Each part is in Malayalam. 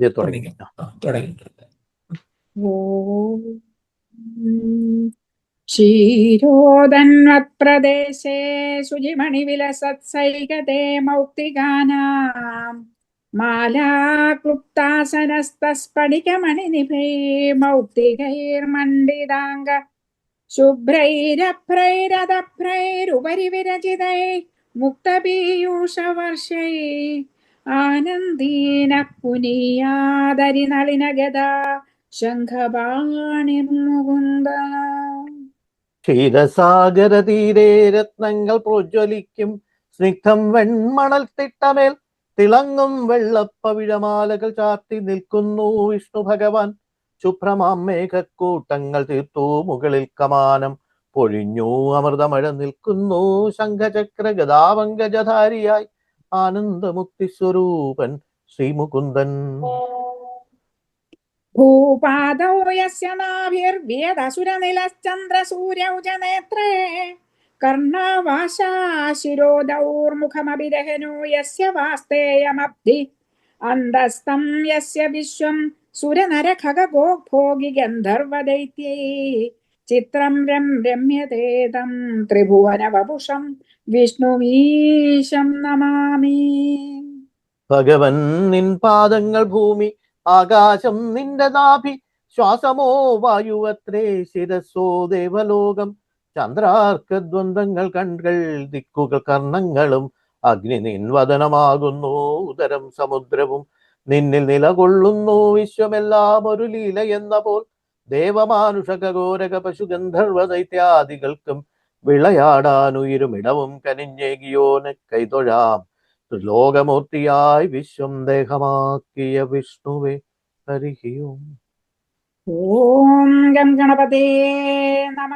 ഇത് തുടങ്ങി ആ, തുടങ്ങിയിട്ടുണ്ട് ഓം क्षीरोदन्वत्प्रदेशे शुचिमणिविलसत्सैकते मौक्तिकानाम् मालाक्लुप्तासनस्तस्फटिकमणिनिभै मौक्तिकैर्मण्डिताङ्ग शुभ्रैरभ्रैरदभ्रैरुपरि विरचितै मुक्तपीयूषवर्षै ആനന്ദേന പുനീയാതരി നളിനഗത ശംഖപാണിർമുകുന്ദ ക്ഷീരസാഗര തീരെ രത്നങ്ങൾ പ്രോജ്വലിക്കും. സ്നിഗ്ധം വെൺമണൽ തിട്ടമേൽ തിളങ്ങും വെള്ളപ്പവിഴമാലകൾ ചാർത്തി നിൽക്കുന്നു വിഷ്ണു ഭഗവാൻ. ശുഭ്രമാം മേഘക്കൂട്ടങ്ങൾ തീർത്തു മുകളിൽ കമാനം. പൊഴിഞ്ഞു അമൃതമഴ നിൽക്കുന്നു ശംഖചക്ര ഗതാവങ്കജധാരിയായി ആനന്ദമുക്തി സ്വരൂപൻ ശ്രീമുകുന്ദൻ. ഭൂപാദൗ യസ്യ നാഭിർവേദസുരനിലശ്ചന്ദ്രസൂര്യൗ ച നേത്രേ കർണവാശാ യസ്യ വാസ്തേയമബ്ധി. അന്തസ്തം യസ്യ വിശ്വം സുരനരഖഗോ ഭോഗി ഗന്ധർവദൈത്യൈ ചിത്രം രം രമ്യതേതം ത്രിഭുവന ത്രിഭുവനവപുഷം വിഷ്ണുമീശം നമാമി. ഭഗവൻ നിൻ പാദങ്ങൾ ഭൂമി ആകാശം നിന്റെ നാഭി ശ്വാസമോ വായുവത്രേ ശിരസോ ദേവലോകം. ചന്ദ്രാർക്ക ദ്വന്ദ്ങ്ങൾ കൺകൾ ദിക്കുകൾ കർണങ്ങളും അഗ്നി നിൻ വദനമാകുന്നു ഉദരം സമുദ്രവും. നിന്നിൽ നിലകൊള്ളുന്നു വിശ്വമെല്ലാം ഒരു ലീല എന്ന പോൽ ദേവമാനുഷകഘോരക പശുഗന്ധർവ ദൈത്യാദികൾക്കും വിളയാടാനുയിരുമിടവും കനിഞ്ഞേകിയോന് കൈതൊഴാം. ത്രിലോകമൂർത്തിയായി വിശ്വം ദേഹമാക്കിയ വിഷ്ണുവേ ഹരിഹിയും ഓം. ഗണപതി നമ.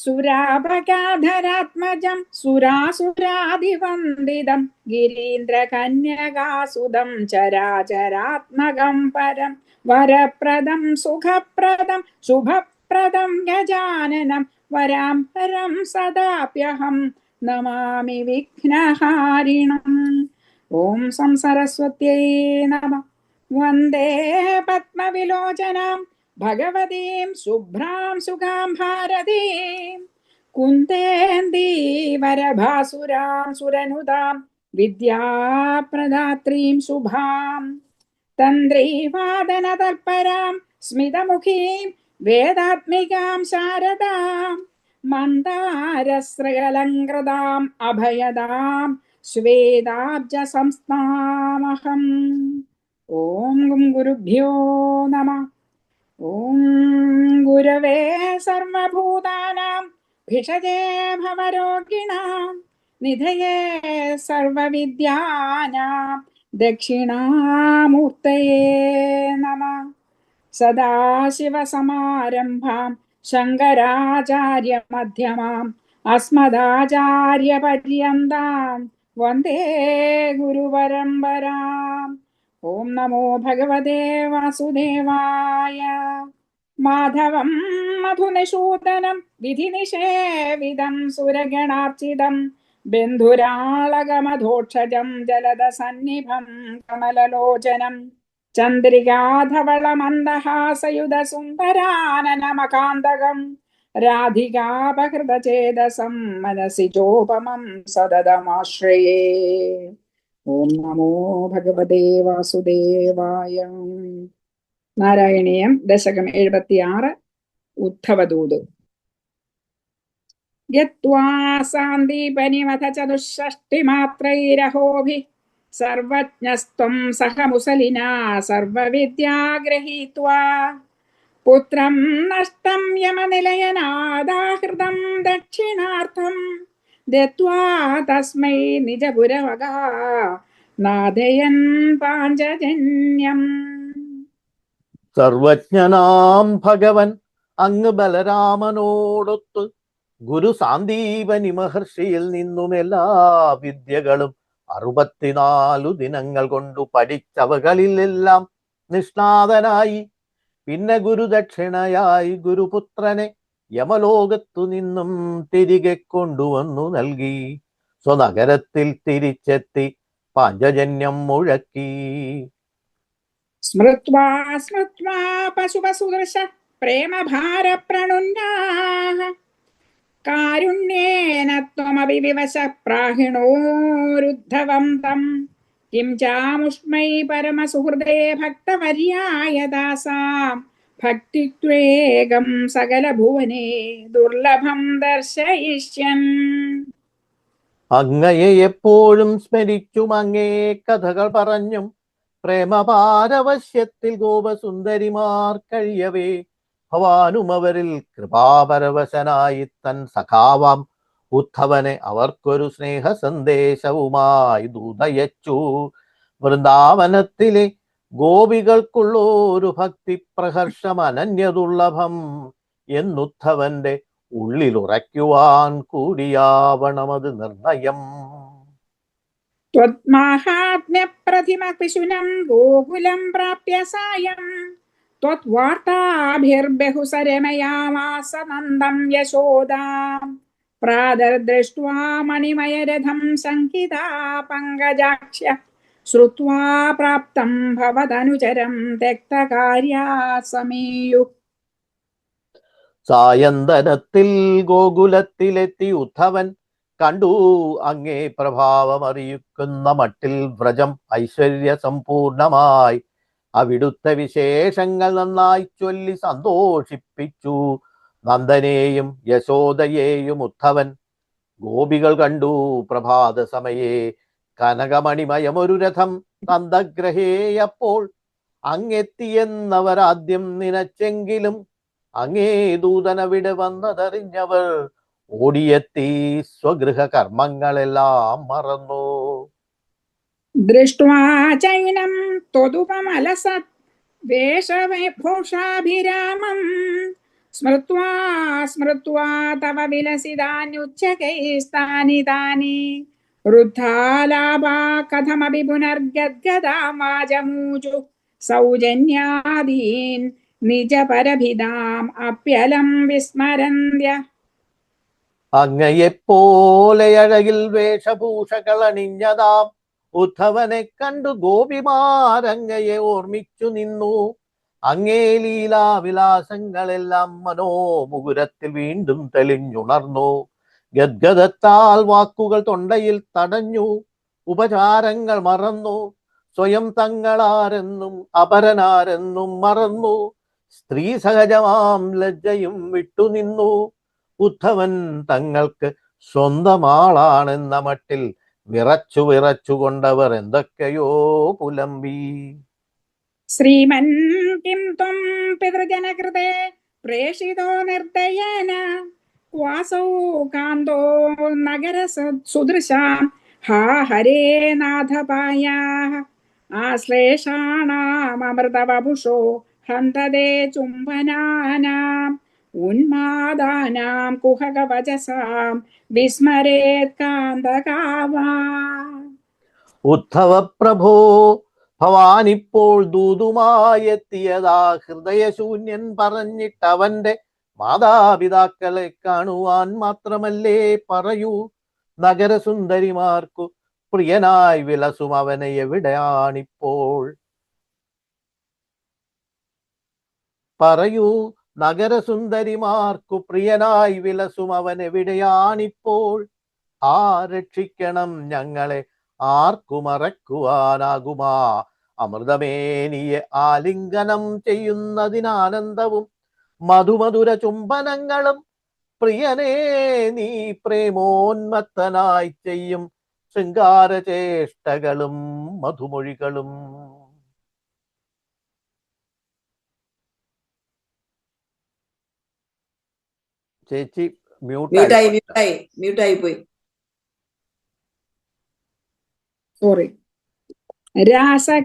सुरापगाधरात्मजं सुरासुरादिवन्दितं गिरीन्द्रकन्यकासुदं चराचरात्मकं परं वरप्रदं सुखप्रदं शुभप्रदं गजाननं वरां परं सदाप्यहं नमामि विघ्नहारिणम्। ॐ सं सरस्वत्यै नमः। वंदे पद्मविलोचनाम्। भगवतीं शुभ्रां सुगां भारतीं कुन्देन्दीवरभासुरां सुरनुदां, विद्याप्रदात्रीं शुभां, तन्द्रीवादनतत्परां, स्मितमुखीं, वेदात्मिकां शारदां मन्दारस्रगलङ्कृताम् अभयदां श्वेदाब्जसंस्नामहम् ॐ गुरुभ्यो नमः। ॐ गुरवे सर्वभूतानां भिषजे भवरोगिणां निधये सर्वविद्यानां दक्षिणामूर्तये नमः। सदाशिवसमारम्भां शङ्कराचार्यमध्यमाम् अस्मदाचार्यपर्यन्तां वंदे गुरुपरम्पराम्। ഓം നമോ ഭഗവതേ വാസുദേവായ. മാധവം മധുനിഷൂദനം വിധിനിഷേവിതം സുരഗണാർച്ചിതം ബന്ധുരാളകമധോക്ഷജം ജലദസന്നിഭം കമലലോചനം ചന്ദ്രികാധവളമന്ദഹാസയുധ സുന്ദരാനനമകാന്തകം രാധികാപഹൃതചേതസം മനസി ചോപമം സതതമാശ്രയേ. ഓം നമോ ഭഗവതേ വാസുദേവായ. നാരായണീയം ദശകം എഴുപത്തിയാറ് ഉദ്ധവദൂത്. യത്വാ സാന്ദീപനിമഥ ചതുഷ്ഷഷ്ടിമാത്രൈരഹോഭിः. സർവജ്ഞസ്ത്വം സഹമുസലിനാ സർവവിദ്യാഗ്രഹീത്വാ. പുത്രം നഷ്ടം യമനിലയനാദാഹൃതം ദക്ഷിണാർത്ഥം തസ്മൈ നിജപുരവകാ നാദയൻ പാഞ്ചജന്യം. സർവജ്ഞനാം ഭഗവൻ അങ്ങ് ബലരാമനോടൊത്ത് ഗുരു സാന്ദീപനി മഹർഷിയിൽ നിന്നും എല്ലാ വിദ്യകളും അറുപത്തിനാലു ദിനങ്ങൾ കൊണ്ടു പഠിച്ചവകളിലെല്ലാം നിഷ്ണാതനായി. പിന്നെ ഗുരുദക്ഷിണയായി ഗുരുപുത്രനെ യമലോകത്തു നിന്നും തിരികെ കൊണ്ടുവന്നു നൽകി. സ്വനഗരത്തിൽ തിരിച്ചെത്തി പാഞ്ചജന്യം മുഴക്കി. സ്മൃത്വാ കിം ചാമുഷ്മൈ പരമസുഹൃദേ ഭക്തവര്യായ ദാസാം. ഭക്തിത്വേകം സകലഭുവനെ ദുർലഭം ദർശയിഷ്യൻ. അങ്ങയെ എപ്പോഴും സ്മരിച്ചും അങ്ങേ കഥകൾ പറഞ്ഞും പ്രേമപാരവശ്യത്തിൽ ഗോപസുന്ദരിമാർ കഴിയവേ. ഭവാനും അവരിൽ കൃപാപരവശനായി തൻ സഖാവാം. ഉദ്ധവനെ അവർക്കൊരു സ്നേഹ സന്ദേശവുമായി ദൂതയച്ചു. വൃന്ദാവനത്തിലെ ഗോപികൾക്കുള്ളൊരു ഭക്തി പ്രഹർഷം അനന്യദുർലഭം എന്നുദ്ധവന്റെ ഉള്ളിലുറയ്ക്കുവാൻ കൂടിയാവണമത് നിർണയം त्वत्माहात्म्यप्रतिमपिशुनं गोकुलं प्राप्य सायं त्वद्वार्ताभिर्बहुसरमयामास नन्दं यशोदां प्रादर्दृष्ट्वा मणिमयरथं शङ्किता पङ्कजाक्ष्य श्रुत्वा प्राप्तं भवदनुचरं त्यक्तकार्या समीयुः സായന്തനത്തിൽ ഗോകുലത്തിലെത്തി ഉദ്ധവൻ കണ്ടു അങ്ങേ പ്രഭാവമറിയിക്കുന്ന മട്ടിൽ വ്രജം ഐശ്വര്യ സമ്പൂർണമായി അവിടുത്തെ വിശേഷങ്ങൾ നന്നായി ചൊല്ലി സന്തോഷിപ്പിച്ചു നന്ദനെയും യശോദയെയും ഉദ്ധവൻ ഗോപികൾ കണ്ടു പ്രഭാത സമയേ കനകമണിമയമൊരു രഥം നന്ദഗ്രഹേയപ്പോൾ അങ്ങെത്തിയെന്നവരാദ്യം നിനച്ചെങ്കിലും അങ്ങേ ദൂതനവിടെ വന്നതറിഞ്ഞവർ ഓടിയെത്തി സ്വഗൃഹ കർമ്മങ്ങളെല്ലാം മറന്നു. ദൃഷ്ട്വാ സ്മൃത്വാ സ്മൃത്വാ തവ വിലസിതാന്യുച്ചകൈസ്താനി താനി വൃദ്ധാലാഭാ കഥമപി പുനർഗദ്ഗതാം സൗജന്യാദീൻ നിജപരഭിതാം അപ്യലം വിസ്മരന്ത്യ. അങ്ങയെപ്പോലെ അങ്ങയെപ്പോലെയഴകിൽ വേഷഭൂഷകളണിഞ്ഞതാം ഉദ്ധവനെ കണ്ടു ഗോപിമാരങ്ങയെ ഓർമ്മിച്ചു നിന്നു. അങ്ങേ ലീലാവിലാസങ്ങളെല്ലാം മനോമുകുരത്തിൽ വീണ്ടും തെളിഞ്ഞുണർന്നു. ഗദ്ഗതത്താൽ വാക്കുകൾ തൊണ്ടയിൽ തടഞ്ഞു ഉപചാരങ്ങൾ മറന്നു സ്വയം തങ്ങളാരെന്നും അപരനാരെന്നും മറന്നു സ്ത്രീ സഹജമാം ലജ്ജയും വിട്ടുനിന്നു ഉദ്ധവൻ തങ്ങൾക്ക് സ്വന്തമാളാണെന്ന മട്ടിൽ വിറച്ചു വിറച്ചുകൊണ്ടവർ എന്തൊക്കെയോ പുലമ്പി. ശ്രീമൻ കിം ത്വം പിതൃജനകൃതേ പ്രേഷിതോ നിർദ്ദയന क्वासौ कान्तो नगर सुदृशां हा हरे नाथपायाः आश्लेषाणाममृतवपुषो हन्तदे चुम्बनानाम् उन्मादानां कुहकवचसां विस्मरेत् कान्तकावा ഉദ്ധവ പ്രഭോ ഭവാനിപ്പോൾ ദൂതുമായെത്തിയതാ ഹൃദയശൂന്യൻ പറഞ്ഞിട്ടവന്റെ മാതാപിതാക്കളെ കാണുവാൻ മാത്രമല്ലേ പറയൂ. നഗരസുന്ദരിമാർക്കു പ്രിയനായി വിലസും അവനെ എവിടെയാണിപ്പോൾ? പറയൂ നഗരസുന്ദരിമാർക്കു പ്രിയനായി വിലസും അവൻ എവിടെയാണിപ്പോൾ? ആ രക്ഷിക്കണം ഞങ്ങളെ ആർക്കു മറക്കുവാനാകുമാ. അമൃതമേനിയെ ആലിംഗനം ചെയ്യുന്നതിനാനന്ദവും മധുമധുര ചുംബനങ്ങളും. പ്രിയനേ നീ പ്രേമോന്മത്തനായി ചെയ്യും ശൃംഗാരചേഷ്ടകളും മധുമൊഴികളും. ചേച്ചി മ്യൂട്ടായി മ്യൂട്ടായി മ്യൂട്ടായി പോയി. സോറി രാസക്രീഡാലുളിതലളിതം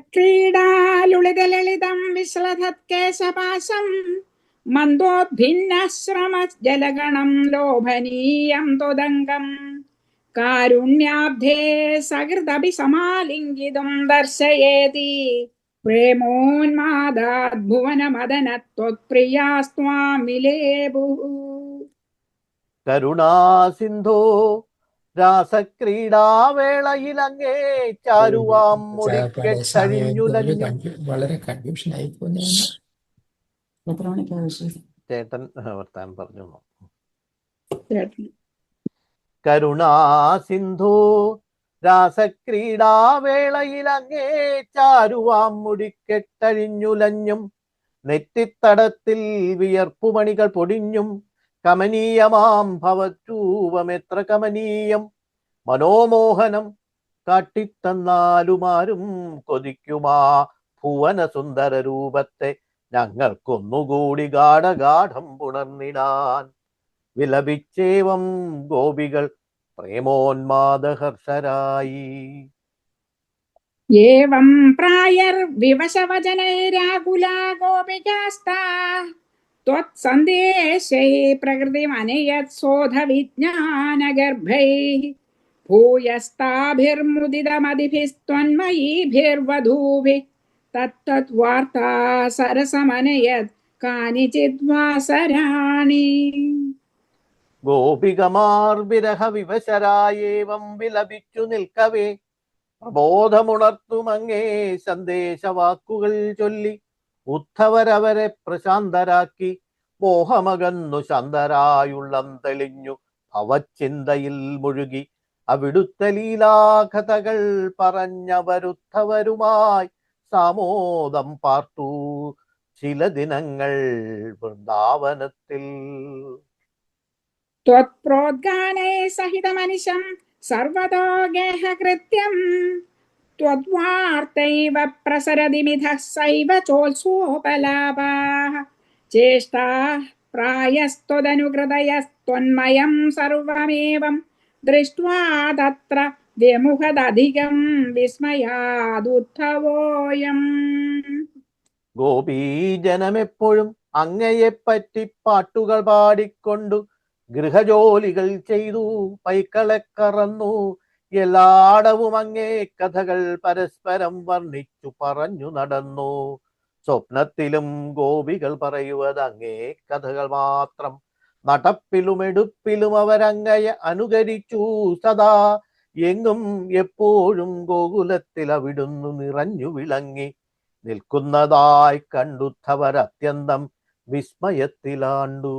വിശ്ലധത്കേശപാശം മന്ദോദ്ഭിന്നശ്രമജലഗണം ലോഭനീയം ത്വദംഗം. കാരുണ്യാബ്ധേ സകൃതപി സമാലിംഗിതും ദർശയേതി കരുണാസിന്ധോ രാസക്രീഡാവേളയിലങ്ങേ ചാരുവാം ചായപ്പാടെ സമയമായിപ്പോയി. വളരെ കൺഫ്യൂഷൻ ആയി എത്ര മണിക്കാ വിശേഷം? ചേട്ടൻ പറഞ്ഞു കരുണാസിന്ധു കരുണാസിന്ധു രാസക്രീഡാവേളയിലങ്ങേ ചാരുവാം മുടിക്കെട്ടഴിഞ്ഞുലഞ്ഞും നെറ്റിത്തടത്തിൽ വിയർപ്പുമണികൾ പൊടിഞ്ഞും കമനീയമാം ഭവരൂപമെത്ര കമനീയം. മനോമോഹനം കാട്ടിത്തന്നാലുമാരും കൊതിക്കുമാ ഭുവന സുന്ദര രൂപത്തെ ഞങ്ങൾക്കൊന്നുകൂടി ഗാഠഗാഠം പുണർന്നിടാൻ വിലപിച്ചേവം ഗോപികൾ പ്രേമോന്മാദഹർഷരായി एवं प्रायर्विवशवचनैराकुला गोपिकास्ता त्वत्सन्देशै प्रकृतिमनयत्सोधविज्ञानगर्भैः भूयस्ताभिर्मुदितमदिभिस्त्वन्मयीभिर्वधूभिः तत्तद्वार्ता सरसमनयत् कानिचिद्वासराणि ഗോപികമാർ വിരഹ വിവശരായേവം വിലപിച്ചു നിൽക്കവേ പ്രബോധമുണർത്തുമങ്ങേ സന്ദേശവാക്കുകൾ ചൊല്ലി ഉദ്ധവരവരെ പ്രശാന്തരാക്കി മോഹമകന്നു ശാന്തരായുള്ളം തെളിഞ്ഞു ഭവച്ചിന്തയിൽ മുഴുകി അവിടുത്തെ ലീലാകഥകൾ പറഞ്ഞവരുദ്ധവരുമായി സാമോദം പാർത്തു ചില ദിനങ്ങൾ വൃന്ദാവനത്തിൽ त्वत्प्रोद्गाने सहितमनिशं सर्वतो गेहकृत्यम् त्वद्वार्तैव प्रसरति मिथः सैव चोत्सोपलापाः चेष्टाः प्रायस्त्वदनुकृतयस्त्वन्मयं सर्वमेवं दृष्ट्वा तत्र വിമുഖതധികം വിസ്മയാദുദ്ധവോയം. ഗോപീജനമെപ്പോഴും അങ്ങയെപ്പറ്റി പാട്ടുകൾ പാടിക്കൊണ്ടു ഗൃഹജോലികൾ ചെയ്തു പൈക്കളെ കറന്നു. എല്ലാടവും അങ്ങേ കഥകൾ പരസ്പരം വർണിച്ചു പറഞ്ഞു നടന്നു. സ്വപ്നത്തിലും ഗോപികൾ പറയുവത് അങ്ങേ കഥകൾ മാത്രം. നടപ്പിലും എടുപ്പിലും അവരങ്ങയെ അനുകരിച്ചു. സദാ എങ്ങും എപ്പോഴും ഗോകുലത്തിൽ അവിടുന്നു നിറഞ്ഞു വിളങ്ങി നിൽക്കുന്നതായി കണ്ടുത്തവർ അത്യന്തം വിസ്മയത്തിലാണ്ടു.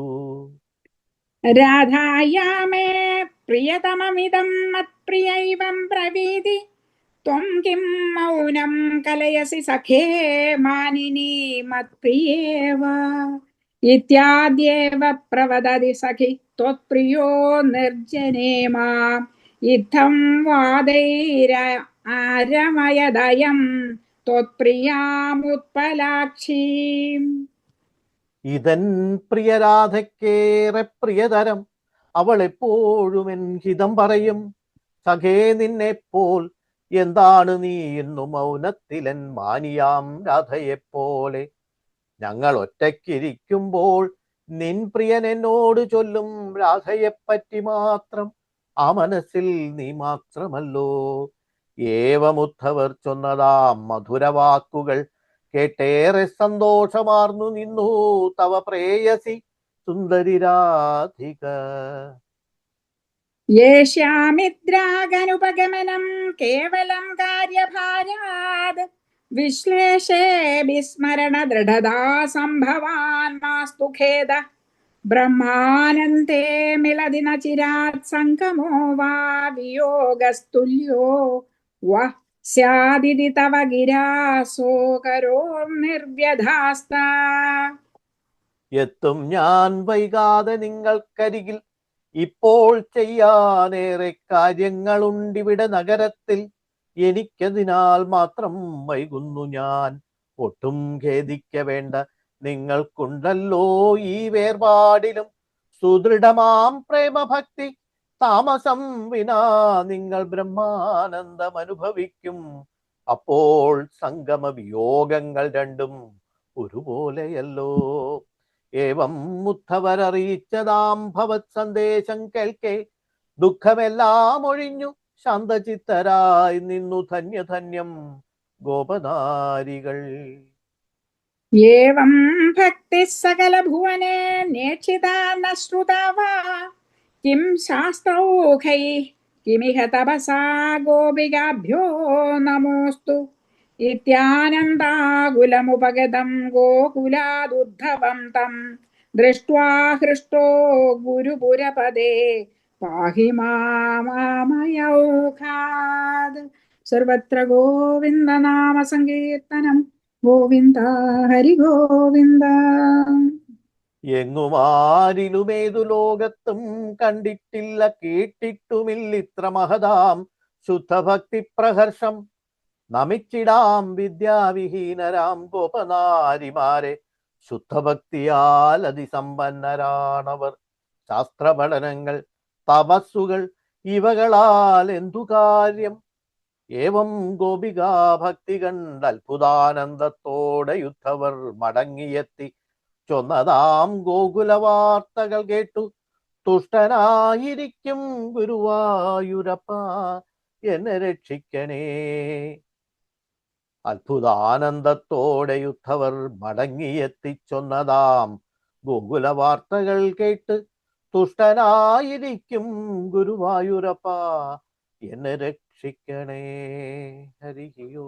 രാധായാമേ പ്രിയതമമിതം മത്പ്രിയൈവം പ്രവീതി. ത്വം കിം മൗനം കലയസി സഖേ മാനിനി മത്പ്രിയേവ. ഇത്യാദ്യേവ പ്രവദതി സഖി ത്വത്പ്രിയോ നിർജനേ മാം इत्थं वादैर आरमयदयं त्वत्प्रियामुत्पलाक्षीम् ഇതൻ പ്രിയരാധയ്ക്കേറെ പ്രിയതരം അവൾ എപ്പോഴും എൻ ഹിതം പറയും സഖേ നിന്നെപ്പോൽ എന്താണ് നീ എന്നു മൗനത്തിലൻ മാനിയാം രാധയെപ്പോലെ ഞങ്ങൾ ഒറ്റയ്ക്കിരിക്കുമ്പോൾ നിൻ പ്രിയൻ എന്നോട് ചൊല്ലും രാധയെപ്പറ്റി മാത്രം ആ മനസ്സിൽ നീ മാത്രമല്ലോ. ഏവമുദ്ധവർ ചൊന്നതാ മധുരവാക്കുകൾ കേട്ടേറെ സന്തോഷമാർന്നു നിന്നു. തവ പ്രേയസി സുന്ദരിരാധിക യേഷ്യാമിദ്രാഗനുപഗമനം കേവലം കാര്യഭാരാത്. വിശ്ലേഷേ വിസ്മരണ ദൃഢതാ സംഭവാൻ മാസ്തു ഖേദ ब्रह्मानन्ते मिलति न चिरात् सङ्गमो वा वियोगस्तुल्यो वः स्यादिति तव गिरा निर्व्यधास्ता എത്തും ഞാൻ വൈകാതെ നിങ്ങൾക്കരികിൽ ഇപ്പോൾ ചെയ്യാനേറെ കാര്യങ്ങളുണ്ടിവിടെ നഗരത്തിൽ എനിക്കതിനാൽ മാത്രം വൈകുന്നു ഞാൻ ഒട്ടും ഖേദിക്ക വേണ്ട നിങ്ങൾക്കുണ്ടല്ലോ ഈ വേർപാടിലും സുദൃഢമാം പ്രേമഭക്തി. താമസം വിനാ നിങ്ങൾ ബ്രഹ്മാനന്ദം അനുഭവിക്കും അപ്പോൾ സംഗമ വിയോഗങ്ങൾ രണ്ടും ഒരുപോലെയല്ലോ. ഏവം മുത്തവരറിയിച്ചതാം ഭവത് സന്ദേശം കേൾക്കെ. ദുഃഖമെല്ലാം ഒഴിഞ്ഞു ശാന്തചിത്തരായി നിന്നു ധന്യധന്യം ഗോപനാരികൾ. एवं भक्तिः सकलभुवने नेक्षिता न श्रुता वा किं शास्त्रौखैः किमिह तपसा गोपिकाभ्यो नमोऽस्तु इत्यानन्दाकुलमुपगतं गोकुलादुद्धवं तं दृष्ट्वा हृष्टो गुरुपुरपदे पाहि मामयौखाद् सर्वत्र गोविन्दनामसङ्कीर्तनम् ഗോവിന്ദ ഹരി ഗോവിന്ദ. എങ്ങുമാരിലുമേതു ലോകത്തും കണ്ടിട്ടില്ല കേട്ടിട്ടുമില്ലിത്ര മഹതാം ശുദ്ധഭക്തി പ്രഹർഷം. നമിച്ചിടാം വിദ്യാവിഹീനരാം ഗോപനാരിമാരെ ശുദ്ധഭക്തിയാൽ അതിസമ്പന്നരാണവർ. ശാസ്ത്രപഠനങ്ങൾ തപസ്സുകൾ ഇവകളാൽ എന്തു കാര്യം? ഏവം ഗോപികാ ഭക്തി കണ്ട് അത്ഭുതാനന്ദത്തോടെ യുദ്ധവർ മടങ്ങിയെത്തി. ചൊന്നതാം ഗോകുല വാർത്തകൾ കേട്ടു. തുഷ്ടനായിരിക്കും ഗുരുവായൂരപ്പ. എന്നെ രക്ഷിക്കണേ. അത്ഭുതാനന്ദത്തോടെ യുദ്ധവർ മടങ്ങിയെത്തിച്ചൊന്നതാം ഗോകുല വാർത്തകൾ കേട്ട്. തുഷ്ടനായിരിക്കും ഗുരുവായൂരപ്പ. എന്നെ രക്ഷിക്കണേ ഹരിയോ